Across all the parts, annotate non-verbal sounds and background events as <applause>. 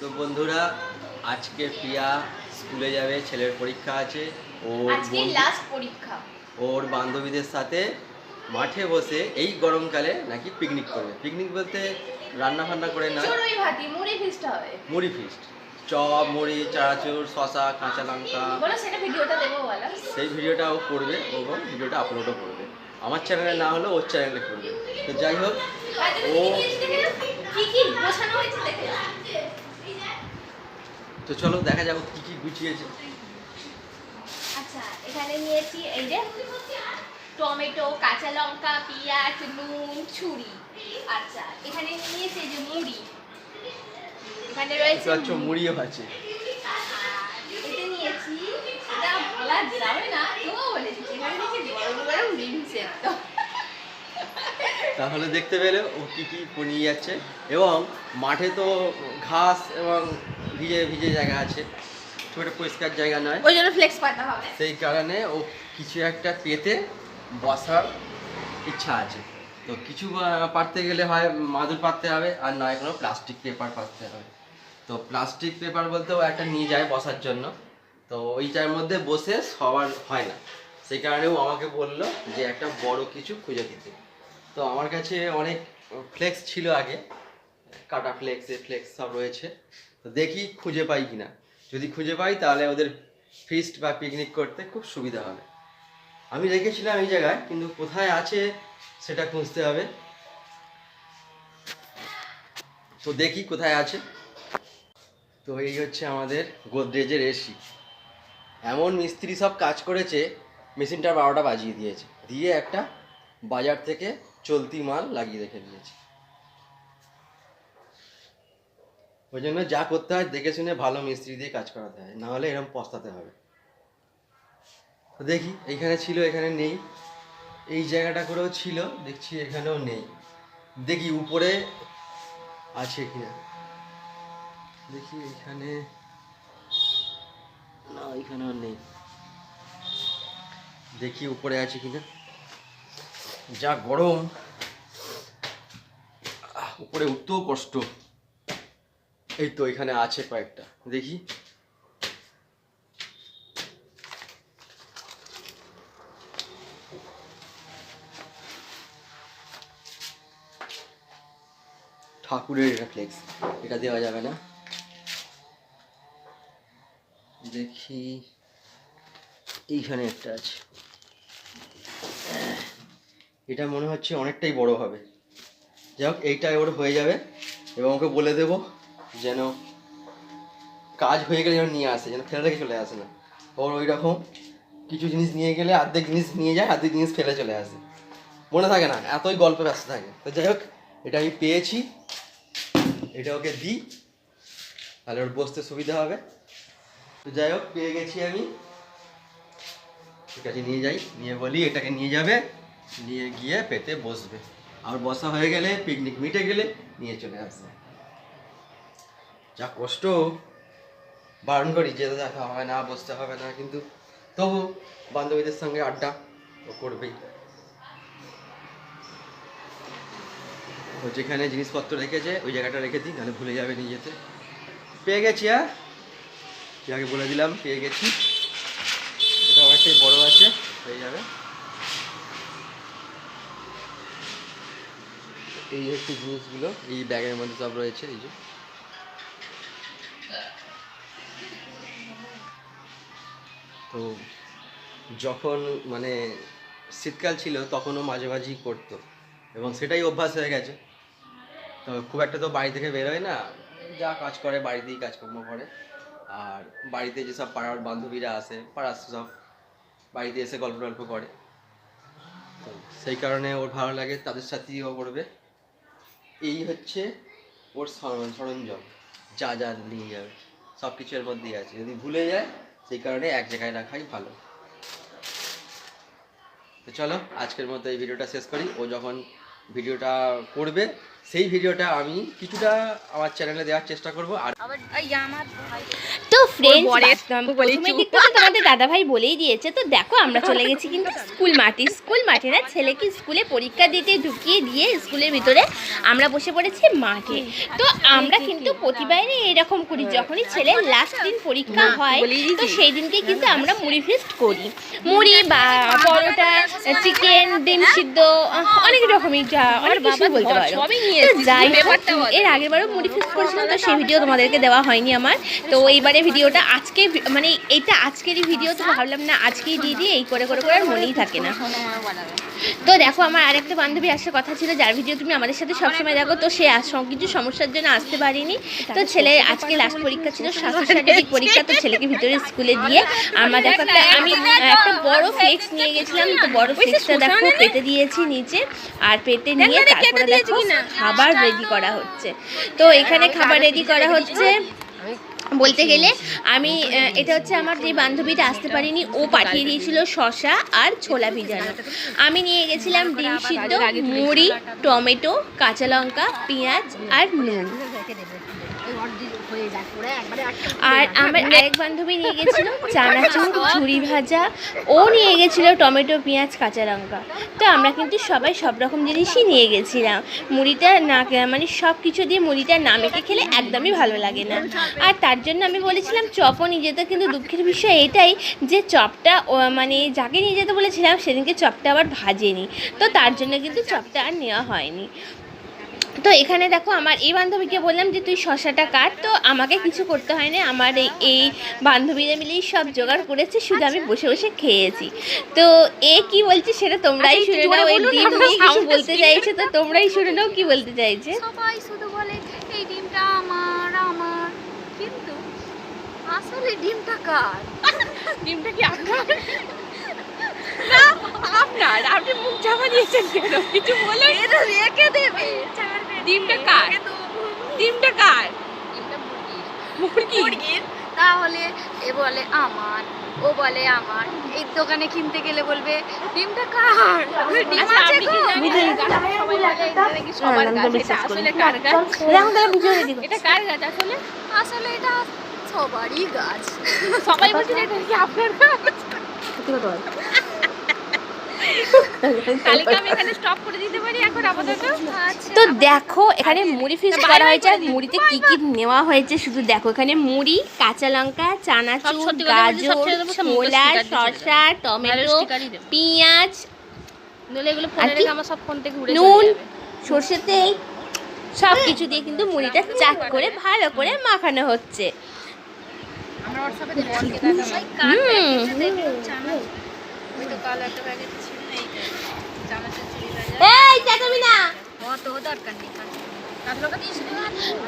তো বন্ধুরা আজকে প্রিয়া স্কুলে যাবে ছেলের পরীক্ষা আছে ওর আজকে লাস্ট পরীক্ষা। ওর বান্ধবীদের সাথে মাঠে বসে এই গরমকালে নাকি পিকনিক করবে। পিকনিক বলতে রান্না ফান্না করে না। চড়ুই ভাতি মুড়ি ফিস্ট হবে। মুড়ি ফিস্ট চপ মুড়ি চানাচুর শশা কাঁচা লঙ্কা। বলো সেটা ভিডিওটা দেবো বলো। সেই ভিডিওটা ও করবে এবং ভিডিওটা আপলোডও করবে। আমার চ্যানেলে না হলেও ওর চ্যানেলে করবে। তো যাই হোক ও কি? কি কি হয়েছে দেখে। তো চলো দেখা যাক কি কি গুছিয়েছে। আচ্ছা এখানে নিয়েছি এই যে টমেটো কাঁচা লঙ্কা পেঁয়াজ নুন ছুরি। আচ্ছা এখানে নিয়েছি এই যে মুড়ি। এখানে রয়েছে পাচ্ছ মুড়িও আছে। এতে নিয়েছি এটা বলা যাবে না তবুও বলেছি এখানে নিয়েছি গরম গরম ডিম সেদ্ধ তাহলে দেখতে পেলে ও কি কি নিয়ে যাচ্ছে এবং মাঠে তো ঘাস এবং ভিজে ভিজে জায়গা আছে। খুব একটা পরিষ্কার জায়গা নয়। ওই জন্য ফ্লেক্স পাতা হবে। সেই কারণে ও কিছু একটা পেতে বসার ইচ্ছা আছে। তো কিছু পারতে গেলে হয় মাদুর পাততে হবে আর নয় কোনো প্লাস্টিক পেপার পাততে হবে। তো প্লাস্টিক পেপার বলতে ও একটা নিয়ে যায় বসার জন্য। তো ওইটার মধ্যে বসে সবার হয় না। সেই কারণে ও আমাকে বলল যে একটা বড় কিছু খুঁজে দিতে তো আমার কাছে অনেক ফ্লেক্স ছিল আগে। কাটা ফ্লেক্স এ ফ্লেক্স সব রয়েছে। তো দেখি খুঁজে পাই কিনা। যদি খুঁজে পাই, তাহলে ওদের ফিস্ট বা পিকনিক করতে খুব সুবিধা হবে। আমি রেখেছিলাম এই জায়গায়, কিন্তু কোথায় আছে সেটা খুঁজতে হবে। তো দেখি কোথায় আছে। তো এই হচ্ছে আমাদের গোদরেজের এসি এমন মিস্ত্রি সব কাজ করেছে মেশিনটার বারোটা বাজিয়ে দিয়েছে। দিয়ে একটা বাজার থেকে চলতি মাল লাগিয়ে রেখে দিয়েছে। ওই জন্য যা করতে হয় দেখে শুনে ভালো মিস্ত্রি দিয়ে কাজ করাতে হয়, না হলে এরকম পস্তাতে হবে। তো দেখি, এইখানে ছিল, এখানে নেই। এই জায়গাটা করেও ছিল, দেখছি এখানেও নেই। দেখি উপরে আছে কিনা। দেখি এখানে, না, এখানেও নেই। দেখি উপরে আছে কিনা। যা গরম উপরে উঠতেও কষ্ট। এই তো এখানে আছে কয়েকটা। দেখি। ঠাকুরের এটা ফ্লেক্স এটা দেওয়া যাবে না। দেখি, এইখানে একটা আছে। এটা মনে হচ্ছে অনেকটাই বড় হবে। যাই হোক, এইটা ওর হয়ে যাবে এবং ওকে বলে দেব। যেন কাজ হয়ে গেলে যেন নিয়ে আসে, যেন ফেলে রেখে চলে আসে না। ওর ওই রকম কিছু জিনিস নিয়ে গেলে অর্ধেক জিনিস নিয়ে যায় অর্ধেক জিনিস ফেলে চলে আসে। মনে থাকে না, এতই গল্পে ব্যস্ত থাকে। তো যাই হোক, এটা আমি পেয়েছি। এটা ওকে দিই। তাহলে ওর বসতে সুবিধা হবে। তো যাই হোক, পেয়ে গেছি আমি। ঠিক আছে, নিয়ে যাই। নিয়ে বলি, এটাকে নিয়ে যাবে। নিয়ে গিয়ে পেতে বসবে। আর বসা হয়ে গেলে পিকনিক মিটে গেলে নিয়ে চলে আসবে। যা কষ্ট। বারণ করি যেতে দেখা হবে না, বসতে হবে না। কিন্তু তবু বান্ধবীদের সঙ্গে আড্ডা ও করবেই। যেখানে জিনিসপত্র রেখেছে, ওই জায়গাটা রেখে দিই, নাহলে ভুলে যাবে নিয়ে যেতে পেয়ে গেছি হ্যাঁ? যাকে বলে দিলাম, পেয়ে গেছি। এটা অনেকটাই বড় আছে, হয়ে যাবে। এই হচ্ছে জিনিসগুলো, এই ব্যাগের মধ্যে সব রয়েছে, এই যে। তো যখন মানে শীতকাল ছিল, তখনও মাঝে মাঝেই করতো। এবং সেটাই অভ্যাস হয়ে গেছে। তো খুব একটা তো বাড়ি থেকে বেরোয় না। যা কাজ করে, বাড়িতেই কাজকর্ম করে। আর বাড়িতে যেসব পাড়ার বান্ধবীরা আসে, পাড়ার সব, বাড়িতে এসে গল্প টল্প করে। তো সেই কারণে ওর ভালো লাগে, তাদের সাথেই ও করবে এই হচ্ছে ওর সরঞ্জাম যা যা নিয়ে যাবে সব কিছু এর মধ্যেই আছে। যদি ভুলে যায়, সেই কারণে এক জায়গায় রাখাই ভালো। তো চলো, আজকের মতো এই ভিডিওটা শেষ করি। ও যখন ভিডিওটা করবে সেই ভিডিওটা আমি কিছুটা আমার চ্যানেলে দেওয়ার চেষ্টা করব। আর তো ফ্রেন্ডস তোমাদের দাদা ভাই বলেই দিয়েছে তো দেখো আমরা চলে গেছি কিন্তু স্কুল মাঠে। স্কুল মাঠে না ছেলেকে স্কুলে পরীক্ষা দিতে ঢুকিয়ে দিয়ে স্কুলের ভিতরে আমরা বসে পড়েছি মাঠে। তো আমরা কিন্তু প্রতিবারই এরকম করি যখনই ছেলে লাস্ট দিন পরীক্ষা হয় তো সেই দিনকে কিন্তু আমরা মুড়ি ফিস্ট করি। মুড়ি বা পরোটা চিকেন ডিম সিদ্ধ অনেক রকমই যা অনেক কিছু বলতে পারো। তো <laughs> যাই। এর আগের বারও মুড়ি ফিক্স করেছিলাম তো সেই ভিডিও তোমাদেরকে দেওয়া হয়নি আমার। তো এইবারে ভিডিওটা আজকে মানে এইটা আজকেরই ভিডিও তো ভাবলাম না আজকেই দিয়ে দিই এই করে করে করে আর মনেই থাকে না। তো দেখো আমার আরেকটা বান্ধবী আসার কথা ছিল যার ভিডিও তুমি আমাদের সাথে সবসময় দেখো তো সে কিছু সমস্যার জন্য আসতে পারিনি। তো ছেলে আজকে লাস্ট পরীক্ষা ছিল স্বাস্থ্য পরীক্ষা তো ছেলেকে ভিতরে স্কুলে দিয়ে আমার দেখো একটা আমি একটা বড় ফ্লেক্স নিয়ে গেছিলাম তো বড় ফ্লেক্সটা দেখো পেতে দিয়েছি নিচে আর পেতে নিয়ে তারপরে দেখো খাবার রেডি করা হচ্ছে। তো এখানে খাবার রেডি করা হচ্ছে। বলতে গেলে আমি এটা হচ্ছে আমার যে বান্ধবীটা আসতে পারিনি, ও পাঠিয়ে দিয়েছিল শশা আর ছোলা ভিজানো। আমি নিয়ে গেছিলাম ডিম সিদ্ধ, মুড়ি, টমেটো, কাঁচা লঙ্কা, পেঁয়াজ আর নুন। আর আমার এক বান্ধবী নিয়ে গেছিল চানাচুর ঝুড়ি ভাজা। ও নিয়ে গেছিল টমেটো পেঁয়াজ কাঁচা লঙ্কা। তো আমরা কিন্তু সবাই সব রকম জিনিসই নিয়ে গেছিলাম। মুড়িটা না মানে সব কিছু দিয়ে মুড়িটা না মেখে খেলে একদমই ভালো লাগে না। আর তার জন্য আমি বলেছিলাম চপও নিয়ে যেতে। কিন্তু দুঃখের বিষয় এটাই যে চপটা মানে যাকে নিয়ে যেতে বলেছিলাম সেদিনকে চপটা আবার ভাজেনি। তো তার জন্য কিন্তু চপটা আর নেওয়া হয়নি। তো এখানে দেখো আমার এই বান্ধবীকে বললাম যে তুই শশাটা কাট। তো আমাকে কিছু করতে হয় না আমার এই এই বান্ধবীরা মিলেই সব জোগাড় করেছে। শুধু আমি বসে বসে খেয়েছি। তো এ কি বলছে সেটা তোমরাই আচ্ছা, শুনে নাও। এই ডিম নিয়ে কিছু বলতে চাইছে তো তোমরাই শুনে নাও কি বলতে চাইছে। সবাই শুধু বলে এই ডিমটা আমার আমার। কিন্তু আসলে ডিমটা কার? <laughs> ডিমটা কি আপনার? না আপনার। আপনি মুখ চাপা দিয়েছেন কেন? কিছু বলুন। এটা রেখে ডিমটা কার? ডিমটা কার? ডিমটা মুরগির। মুরগি মুরগির? তাহলে এ বলে আমার ও বলে আমার। এই দোকানে কিনতে গেলে বলবে ডিমটা কার? ডিম আচ্ছা, আছে কি গো?" সবাই বলে এটা নাকি সবার গাছ এটা আসলে গাছ? এটা কার গাছ আসলে? আসলে এটা সবারই গাছ। সবাই বলছে এটা কি আপনার গাছ তাহলে কি আমি এখানে স্টপ করে দিতে পারি এখন আপাতত আচ্ছা তো দেখো এখানে মুড়ি ফিস করা হয়েছে আর মুড়িতে কি কি নেওয়া হয়েছে শুধু দেখো এখানে মুড়ি কাঁচা লঙ্কা চানাচুর গাজর ছোলা শসা টমেটো পেঁয়াজ। নুন সর্ষে তেল সব কিছু দিয়ে কিন্তু মুড়িটা চাক করে ভালো করে মাখানো হচ্ছে। হুম। তো এই চেঁচাবি না অত দরকার নেই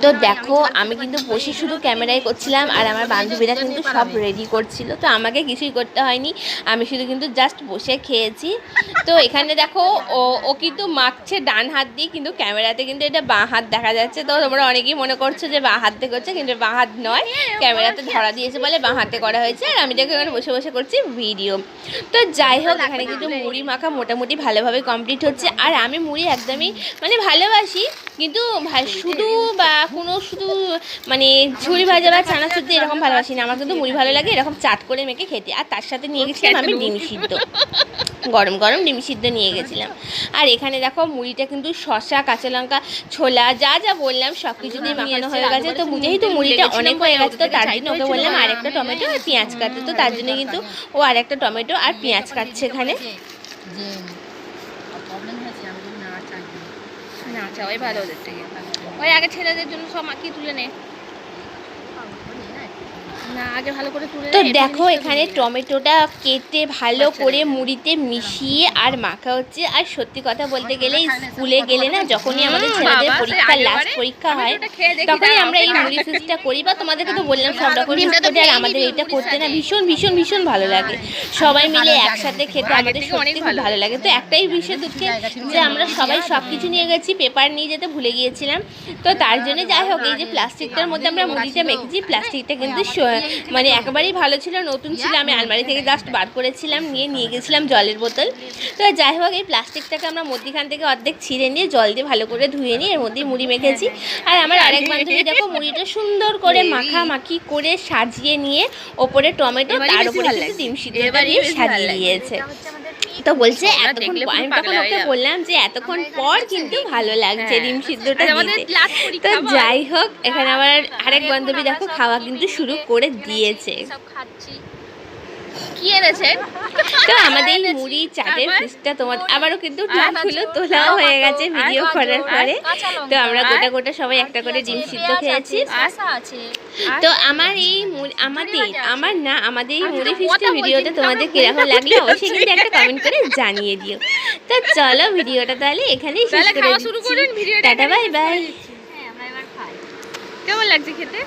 তো দেখো, আমি কিন্তু বসে শুধু ক্যামেরায় করছিলাম আর আমার বান্ধবীরা কিন্তু সব রেডি করছিল, তো আমাকে কিছুই করতে হয়নি। আমি শুধু কিন্তু জাস্ট বসে খেয়েছি। তো এখানে দেখো, ও ও কিন্তু মাখছে ডান হাত দিয়ে, কিন্তু ক্যামেরাতে কিন্তু এটা বাঁ হাত দেখা যাচ্ছে। তো তোমরা অনেকেই মনে করছ যে বাঁ হাতে করছে, কিন্তু বাঁ হাত নয়, ক্যামেরাতে ধরা দিয়েছে বলে বাঁ হাতে করা হয়েছে। আর আমি দেখো এখানে বসে বসে করছি ভিডিও তো যাই হোক, এখানে কিন্তু মুড়ি মাখা মোটামুটি ভালোভাবে কমপ্লিট হচ্ছে। আর আমি মুড়ি একদমই মানে ভালোবাসি, কিন্তু ভাই- শুধু বা কোনো শুধু মানে ঝুড়ি ভাজা বা চানাচুর দিয়ে এরকম ভালোবাসি না। আমার কিন্তু মুড়ি ভালো লাগে এরকম চাট করে মেখে খেতে। আর তার সাথে নিয়ে গেছিলাম আমি ডিম সিদ্ধ। গরম গরম ডিম সিদ্ধ নিয়ে গেছিলাম। আর এখানে দেখো মুড়িটা কিন্তু শসা কাঁচা লঙ্কা ছোলা যা যা বললাম সব কিছু দিয়ে মাখানো হয়ে গেছে। তো যেহেতু মুড়িটা অনেক হয়ে গেছে তো তার জন্য ওকে বললাম আরেকটা টমেটো আর পেঁয়াজ কাটতে। তো তার জন্য কিন্তু ও আরেকটা টমেটো আর পেঁয়াজ কাটছে এখানে যে প্রবলেম হয়েছে আমি যদি না চাই না আচ্ছা ওই ভালো ওদের থেকে। ওই আগে ছেলেদের জন্য সব মাখিয়ে তুলে নে না আগে ভালো করে তুলে তো দেখো এখানে টমেটোটা কেটে ভালো করে মুড়িতে মিশিয়ে আর মাখা হচ্ছে। আর সত্যি কথা বলতে গেলে স্কুলে গেলে না যখনই আমাদের ছেলেদের পরীক্ষা লাস্ট পরীক্ষা হয় তখনই আমরা এই। মুড়ি ফিসটা করি বা তোমাদেরকে তো বললাম সব রকম আর আমাদের এটা করতে না ভীষণ ভীষণ ভীষণ ভালো লাগে। সবাই মিলে একসাথে খেতে আমাদের সত্যি খুব ভালো। লাগে। তো একটাই বিষয় দুঃখে যে আমরা সবাই সব কিছু নিয়ে গেছি পেপার নিয়ে যেতে ভুলে গিয়েছিলাম। তো তার জন্য যাই হোক এই যে প্লাস্টিকটার মধ্যে আমরা মুড়িটা মেখেছি প্লাস্টিকটা কিন্তু মানে একেবারেই ভালো ছিল নতুন ছিল। আমি আলমারি থেকে জাস্ট বার করেছিলাম নিয়ে নিয়ে গেছিলাম জলের বোতল। তো যাই হোক এই প্লাস্টিকটাকে আমরা মধ্যিখান থেকে অর্ধেক ছিঁড়ে নিয়ে জল দিয়ে ভালো করে ধুয়ে নিয়ে এর মধ্যেই মুড়ি মেখেছি। আর আমার আরেক বান্ধবী দেখো মুড়িটা সুন্দর করে মাখামাখি করে সাজিয়ে নিয়ে ওপরে টমেটো তার উপরে। ডিম সিদ্ধ দিয়ে সাজিয়ে নিয়েছে দিয়েছে। তো বলছে এতক্ষণ আমি তখন ওকে বললাম যে এতক্ষণ পর কিন্তু ভালো লাগছে হ্যাঁ। ডিম সিদ্ধটা দিতে। তো যাই হোক এখানে আমার আরেক বান্ধবী দেখো খাওয়া কিন্তু শুরু করে দিয়েছে। সব খাচ্ছি। কি এনেছে তো আমাদের মুড়ি চাটের তোমার আবারও কিন্তু হয়ে গেছে ভিডিও করার পরে। তো আমরা গোটা গোটা সবাই একটা করে ডিম সিদ্ধ খেয়েছি। তো আমার এই আমাদের আমার না আমাদের এই মুড়ি ভিডিওতে তোমাদের আমরা কীরকম বলতে লাগল অবশ্যই কিন্তু একটা কমেন্ট করে জানিয়ে দিও। তো চলো ভিডিওটা তাহলে এখানেই শেষ করে দিচ্ছি। টাটা বাই বাই হ্যাঁ আমরা এবার খাই। কেমন লাগছে খেতে?